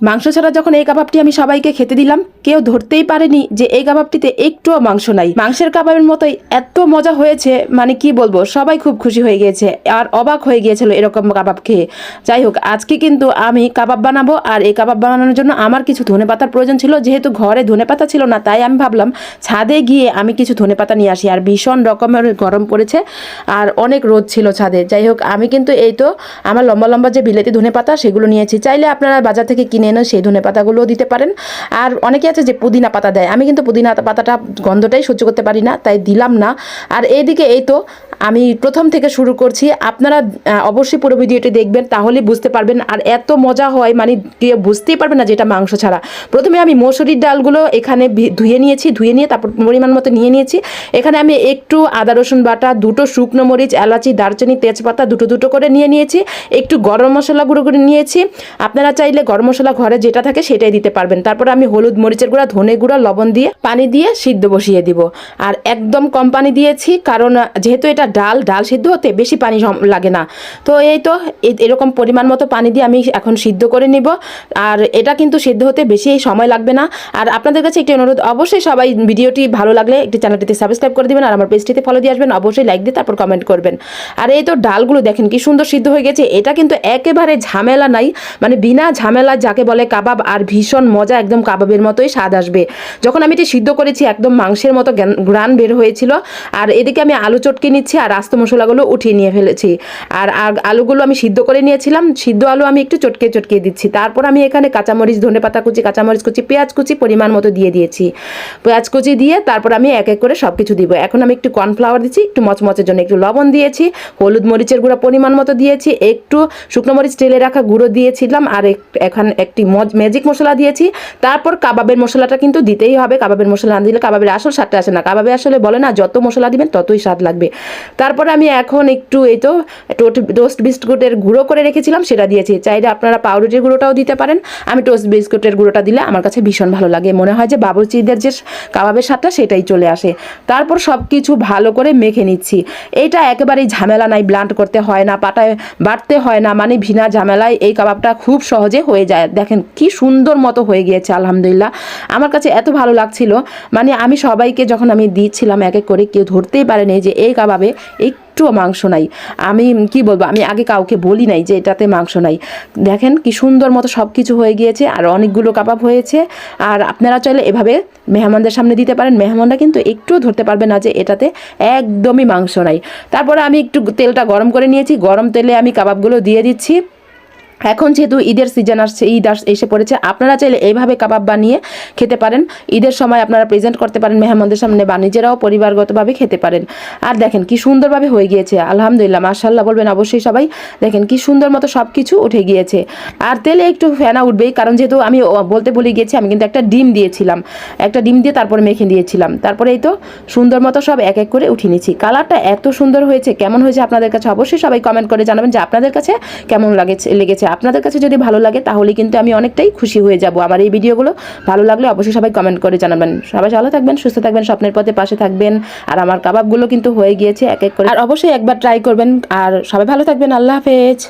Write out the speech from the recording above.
মাংস ছাড়া যখন এই কাবাবটি আমি সবাইকে খেতে দিলাম, কেউ ধরতেই পারেনি যে এই কাবাবটিতে একটুও মাংস নাই। মাংসের কাবাবের মতোই এত মজা হয়েছে মানে কি বলব, সবাই খুব খুশি হয়ে গিয়েছে আর অবাক হয়ে গিয়েছিল এরকম কাবাব খেয়ে। যাই হোক, আজকে কিন্তু আমি কাবাব বানাবো আর এই কাবাব বানানোর জন্য আমার কিছু ধনে পাতার প্রয়োজন ছিল, যেহেতু ঘরে ধনে পাতা ছিল না, তাই আমি ভাবলাম ছাদে গিয়ে আমি কিছু ধনে পাতা নিয়ে আসি। আর ভীষণ রকমের গরম পড়েছে আর অনেক রোদ ছিল ছাদে। যাই হোক, আমি কিন্তু এই তো আমার লম্বা লম্বা যে বিলেতি ধনে পাতা সেগুলো নিয়েছি চাইলে আপনারা বাজার থেকে কিনে এনে সেই ধনে পাতাগুলোও দিতে পারেন। আর অনেকে আছে যে পুদিনা পাতা দেয়। আমি কিন্তু পুদিনা পাতাটা গন্ধটাই সহ্য করতে পারি না, তাই দিলাম না। আর এইদিকে এই তো আমি প্রথম থেকে শুরু করছি। আপনারা অবশ্যই পুরো ভিডিওটি দেখবেন, তাহলে বুঝতে পারবেন। আর এত মজা হয় মানে কেউ বুঝতেই পারবে না যেটা মাংস ছাড়া। প্রথমে আমি মসুরির ডালগুলো এখানে ধুয়ে নিয়েছি, ধুয়ে নিয়ে তারপর পরিমাণ মতো নিয়ে নিয়েছি। এখানে আমি একটু আদা, রসুন বাটা, দুটো শুকনো মরিচ, এলাচি, দারচিনি, তেজপাতা দুটো দুটো করে নিয়ে নিয়েছি। একটু গরম মশলা গুঁড়ো করে নিয়েছি। আপনারা চাইলে গরম মশলা ঘরে যেটা থাকে সেটাই দিতে পারবেন। তারপর আমি হলুদ মরিচের গুঁড়া, ধনে গুঁড়া, লবণ দিয়ে পানি দিয়ে সিদ্ধ বসিয়ে দিব। আর একদম কম পানি দিয়েছি, কারণ যেহেতু এটা ডাল ডাল সিদ্ধ হতে বেশি পানি লাগে না। তো এই তো এরকম পরিমাণ মতো পানি দিয়ে আমি এখন সিদ্ধ করে নিব। আর এটা কিন্তু সিদ্ধ হতে বেশি সময় লাগবে না। আর আপনাদের কাছে একটি অনুরোধ, অবশ্যই সবাই ভিডিওটি ভালো লাগলে একটি চ্যানেলটিতে সাবস্ক্রাইব করে দেবেন আর আমার পেজটিতে ফলো দিয়ে আসবেন। অবশ্যই লাইক দিয়ে তারপর কমেন্ট করবেন। আর এই তো ডালগুলো দেখেন কি সুন্দর সিদ্ধ হয়ে গেছে। এটা কিন্তু একেবারে ঝামেলা নাই। মানে বিনা ঝামেলা যাকে বলে কাবাব আর ভীষণ মজা একদম কাবাবের মতোই স্বাদ আসবে। যখন আমি এটি সিদ্ধ করেছি, একদম মাংসের মতো গ্রান বের হয়েছিল। আর এদিকে আমি আলু চটকে নিচ্ছি। আর আস্ত মশলাগুলো উঠিয়ে নিয়ে ফেলেছি। আর আলুগুলো আমি সিদ্ধ করে নিয়েছিলাম। সিদ্ধ আলু আমি একটু চটকে চটকে দিচ্ছি। তারপর আমি এখানে কাঁচামরিচ, ধনে পাতা কুচি, কাঁচামরিচ কুচি, পেঁয়াজ কুচি পরিমাণ মতো দিয়ে দিয়েছি। পেঁয়াজ কুচি দিয়ে তারপর আমি এক এক করে সব কিছু দিব। এখন আমি একটু কর্নফ্লাওয়ার দিচ্ছি, একটু মচমচের জন্য একটু লবণ দিয়েছি, হলুদ মরিচের গুঁড়ো পরিমাণ মতো দিয়েছি, একটু শুকনো মরিচ তেলে রাখা গুঁড়ো দিয়েছিলাম, আর এখন একটি ম্যাজিক মশলা দিয়েছি। তারপর কাবাবের মশলাটা কিন্তু দিতেই হবে। কাবাবের মশলা না দিলে কাবাবের আসল স্বাদটা আসে না। কাবাবে আসলে বলে না, যত মশলা দিবেন ততই স্বাদ লাগবে। তারপরে আমি এখন একটু এই তো টোস্ট বিস্কুটের গুঁড়ো করে রেখেছিলাম, সেটা দিয়েছি। চাইলে আপনারা পাউরুটির গুঁড়োটাও দিতে পারেন। আমি টোস্ট বিস্কুটের গুঁড়োটা দিলে আমার কাছে ভীষণ ভালো লাগে। মনে হয় যে বাবুচিদের যে কাবাবের স্বাদটা, সেটাই চলে আসে। তারপর সব কিছু ভালো করে মেখে নিচ্ছি। এইটা একেবারেই ঝামেলা নাই ব্লান্ট করতে হয় না, পাটায় বাটতে হয় না মানে ভিনা ঝামেলায় এই কাবাবটা খুব সহজে হয়ে যায়। দেখেন কি সুন্দর মতো হয়ে গিয়েছে, আলহামদুলিল্লাহ। আমার কাছে এত ভালো লাগছিল। মানে আমি সবাইকে যখন আমি দিচ্ছিলাম এক এক করে, কেউ ধরতেই পারেনি যে এই কাবাবে একটুও মাংস নাই। আমি, কি বলব, আমি আগে কাউকে বলি নাই যে এটাতে মাংস নাই। দেখেন কি সুন্দর মতো সব কিছু হয়ে গিয়েছে আর অনেকগুলো কাবাব হয়েছে। আর আপনারা চাইলে এভাবে মেহমানদের সামনে দিতে পারেন। মেহমানরা কিন্তু একটুও ধরতে পারবে না যে এটাতে একদমই মাংস নাই। তারপরে আমি একটু তেলটা গরম করে নিয়েছি। গরম তেলে আমি কাবাবগুলো দিয়ে দিচ্ছি। এখন যেহেতু ঈদের সিজন আসছে, ঈদ এসে পড়েছে, আপনারা চাইলে এইভাবে কাবাব বানিয়ে খেতে পারেন। ঈদের সময় আপনারা প্রেজেন্ট করতে পারেন মেহমানদের সামনে বা নিজেরাও পরিবারগতভাবে খেতে পারেন। আর দেখেন কি সুন্দরভাবে হয়ে গিয়েছে, আলহামদুলিল্লাহ মাশাল্লাহ বলবেন অবশ্যই সবাই। দেখেন কি সুন্দর মতো সব কিছু উঠে গিয়েছে। আর তেলে একটু ফেনা উঠবেই, কারণ যেহেতু আমি বলতে ভুলে গিয়েছি, আমি কিন্তু একটা ডিম দিয়েছিলাম। একটা ডিম দিয়ে তারপরে মেখে দিয়েছিলাম। তারপরে এই তো সুন্দর মতো সব এক এক করে উঠিয়ে নিয়েছি কালারটা এত সুন্দর হয়েছে, কেমন হয়েছে আপনাদের কাছে অবশ্যই সবাই কমেন্ট করে জানাবেন যে আপনাদের কাছে কেমন লাগেছে, লেগেছে। আপনাদের কাছে যদি ভালো লাগে, তাহলে কিন্তু আমি অনেকটাই খুশি হয়ে যাব আমার এই ভিডিওগুলো। ভালো লাগলে অবশ্যই সবাই কমেন্ট করে জানাবেন। সবাই ভালো থাকবেন, সুস্থ থাকবেন, স্বপ্নের পথে পাশে থাকবেন। আর আমার কাবাবগুলো কিন্তু হয়ে গিয়েছে এক এক করে। আর অবশ্যই একবার ট্রাই করবেন। আর সবাই ভালো থাকবেন। আল্লাহ হাফেজ।